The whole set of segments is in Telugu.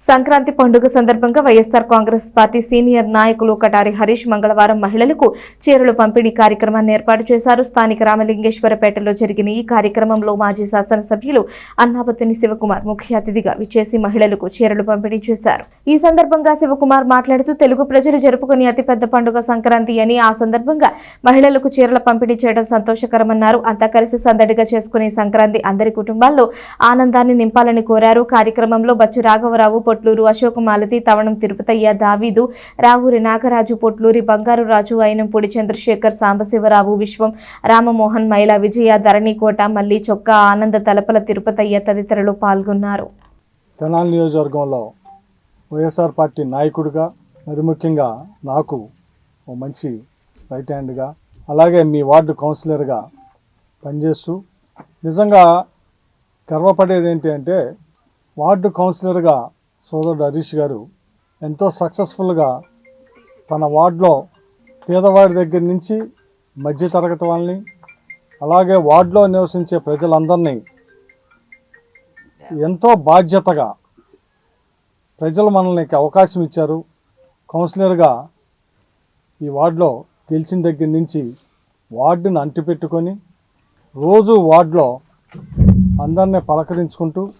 సంక్రాంతి పండుగ సందర్భంగా వైఎస్ఆర్ కాంగ్రెస్ పార్టీ సీనియర్ నాయకులు కటారి హరీష్ మంగళవారం మహిళలకు చీరలు పంపిణీ కార్యక్రమాన్ని ఏర్పాటు చేశారు. స్థానిక రామలింగేశ్వరపేటలో జరిగిన ఈ కార్యక్రమంలో మాజీ శాసనసభ్యులు అన్నాపతిని శివకుమార్ ముఖ్య అతిథిగా విచ్చేసి మహిళలకు చీరలు పంపిణీ చేశారు. ఈ సందర్భంగా శివకుమార్ మాట్లాడుతూ తెలుగు ప్రజలు జరుపుకునే అతిపెద్ద పండుగ సంక్రాంతి అని ఆ సందర్భంగా మహిళలకు చీరల పంపిణీ చేయడం సంతోషకరమన్నారు. అంతా కలిసి సందడిగా చేసుకునే సంక్రాంతి అందరి కుటుంబాల్లో ఆనందాన్ని నింపాలని కోరారు. కార్యక్రమంలో బచ్చు రాఘవరావు పొట్లూరు అశోక్ మాలతి తవణం తిరుపతయ్య దావీదు రావూరి నాగరాజు పొట్లూరి బంగారు రాజు అయినంపూడి చంద్రశేఖర్ సాంబశివరావు విశ్వం రామమోహన్ మైల విజయ ధరణికోట మల్లి చొక్కా ఆనంద తలపల తిరుపతయ్య తదితరులు పాల్గొన్నారు. తెనాలి నియోజకవర్గంలో వైఎస్ఆర్ పార్టీ నాయకుడిగా మరి ముఖ్యంగా నాకు ఓ మంచి రైట్ హ్యాండ్గా అలాగే మీ వార్డు కౌన్సిలర్గా పనిచేస్తూ నిజంగా గర్వపడేది ఏంటి అంటే వార్డు కౌన్సిలర్గా సోదరుడు హరీష్ గారు ఎంతో సక్సెస్ఫుల్గా తన వార్డులో పేదవాడి దగ్గర నుంచి మధ్యతరగతి వాళ్ళని అలాగే వార్డులో నివసించే ప్రజలందరినీ ఎంతో బాధ్యతగా ప్రజలు మనల్ని అవకాశం ఇచ్చారు. కౌన్సిలర్గా ఈ వార్డులో గెలిచిన దగ్గర నుంచి వార్డును అంటిపెట్టుకొని రోజు వార్డులో అందరినీ పలకరించుకుంటూ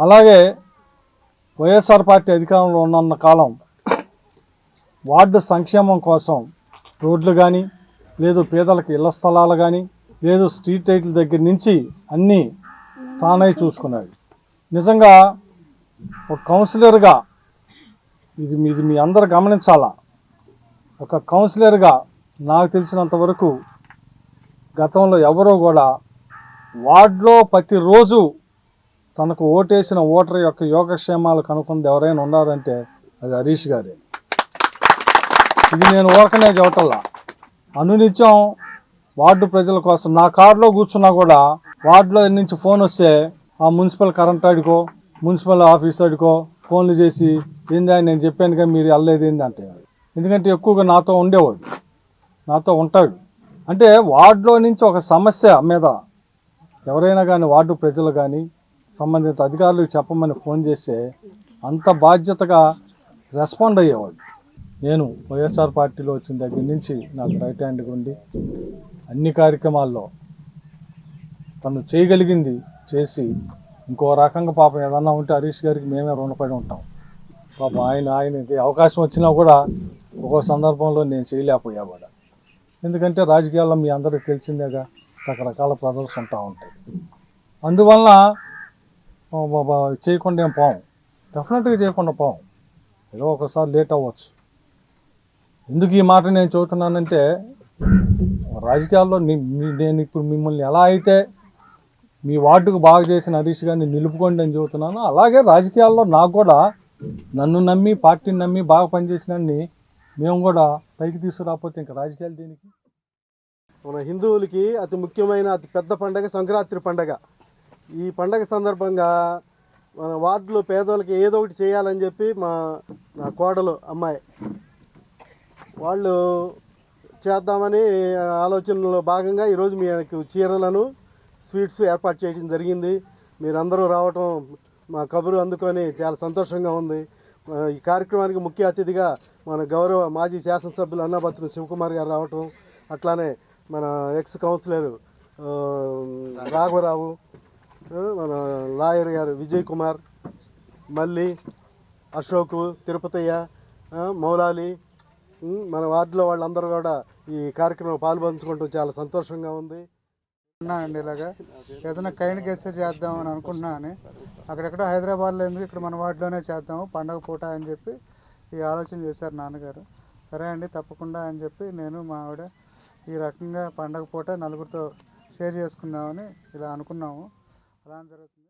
అలాగే వైఎస్ఆర్ పార్టీ అధికారంలో ఉన్న కాలం వార్డు సంక్షేమం కోసం రోడ్లు కానీ లేదు పేదలకు ఇళ్ళ స్థలాలు కానీ లేదు స్ట్రీట్ లైట్ల దగ్గర నుంచి అన్నీ తానై చూసుకున్నాడు. నిజంగా ఒక కౌన్సిలర్గా ఇది ఇది మీ అందరు గమనించాలా? ఒక కౌన్సిలర్గా నాకు తెలిసినంత వరకు గతంలో ఎవరో కూడా వార్డులో ప్రతిరోజు తనకు ఓటేసిన ఓటర్ యొక్క యోగక్షేమాలు కనుక్కుంది ఎవరైనా ఉన్నారంటే అది హరీష్ గారే. ఇది నేను ఊరకనే చెప్పటల్లా అనునిత్యం వార్డు ప్రజల కోసం నా కారులో కూర్చున్నా కూడా వార్డులో నుంచి ఫోన్ వస్తే ఆ మున్సిపల్ కరెంట్ అడుకో మున్సిపల్ ఆఫీస్ అడుకో ఫోన్లు చేసి ఏందా నేను చెప్పాను కానీ మీరు వెళ్ళలేదు ఏంది అంటే. ఎందుకంటే ఎక్కువగా నాతో ఉండేవాడు నాతో ఉంటాడు. అంటే వార్డులో నుంచి ఒక సమస్య మీద ఎవరైనా కానీ వార్డు ప్రజలు కానీ సంబంధిత అధికారులకు చెప్పమని ఫోన్ చేస్తే అంత బాధ్యతగా రెస్పాండ్ అయ్యేవాడు నేను వైఎస్ఆర్ పార్టీలో వచ్చిన దగ్గర నుంచి నాకు రైట్ హ్యాండ్గా ఉండి అన్ని కార్యక్రమాల్లో తను చేయగలిగింది చేసి ఇంకో రకంగా పాపం ఏదన్నా ఉంటే హరీష్ గారికి మేమే రుణపడి ఉంటాం. పాపం ఆయన ఆయనకి అవకాశం వచ్చినా కూడా ఒక్కో సందర్భంలో నేను చేయలేకపోయా ఎందుకంటే రాజకీయాల్లో మీ అందరికీ తెలిసిందేగా రకరకాల ప్రజలు ఉంటా ఉంటాయి. అందువలన చేయకుండా ఏం పోం. డెఫినెట్గా చేయకుండా పోం. ఏదో ఒకసారి లేట్ అవ్వచ్చు. ఎందుకు ఈ మాట నేను చెబుతున్నానంటే రాజకీయాల్లో మీ- నేను ఇప్పుడు మిమ్మల్ని ఎలా అయితే మీ వార్డుకు బాగా చేసిన హరీష్ గారిని నిలుపుకోండి అని చెబుతున్నాను అలాగే రాజకీయాల్లో నాకు కూడా నన్ను నమ్మి పార్టీని నమ్మి బాగా పనిచేసినన్ని మేము కూడా పైకి తీసుకురాకపోతే ఇంకా రాజకీయాలు దీనికి? మన హిందువులకి అతి ముఖ్యమైన అతి పెద్ద పండగ సంక్రాంతి పండగ. ఈ పండగ సందర్భంగా మన వార్డులో పేదోళ్ళకి ఏదో ఒకటి చేయాలని చెప్పి మా నా కోడలు అమ్మాయి. వాళ్ళు చేద్దామని ఆలోచనలో భాగంగా ఈరోజు మీకు చీరలను స్వీట్స్ ఏర్పాటు చేయడం జరిగింది. మీరందరూ రావటం మా కబురు అందుకొని చాలా సంతోషంగా ఉంది. ఈ కార్యక్రమానికి ముఖ్య అతిథిగా మన గౌరవ మాజీ శాసనసభ్యులు అన్నపత్రులు శివకుమార్ గారు రావటం అట్లానే మన ఎక్స్ కౌన్సిలర్ రాఘవరావు మన లాయర్ గారు విజయ్ కుమార్ మళ్ళీ అశోక్ తిరుపతయ్య మౌలాలి మన వార్డులో వాళ్ళందరూ కూడా ఈ కార్యక్రమం పాల్పంచుకుంటూ చాలా సంతోషంగా ఉంది. ఉన్నానండి ఇలాగా. ఏదైనా కైండ్ గెస్ట్ చేద్దామని అనుకుంటున్నాను అక్కడెక్కడ హైదరాబాద్లో ఎందుకు ఇక్కడ మన వార్డులోనే చేద్దాము పండగ పూట అని చెప్పి ఈ ఆలోచన చేశారు నాన్నగారు. సరే అండి తప్పకుండా అని చెప్పి నేను మా ఆవిడ ఈ రకంగా పండగ పూట నలుగురితో షేర్ చేసుకుందామని ఇలా అనుకున్నాము. అలా జరుగుతుంది.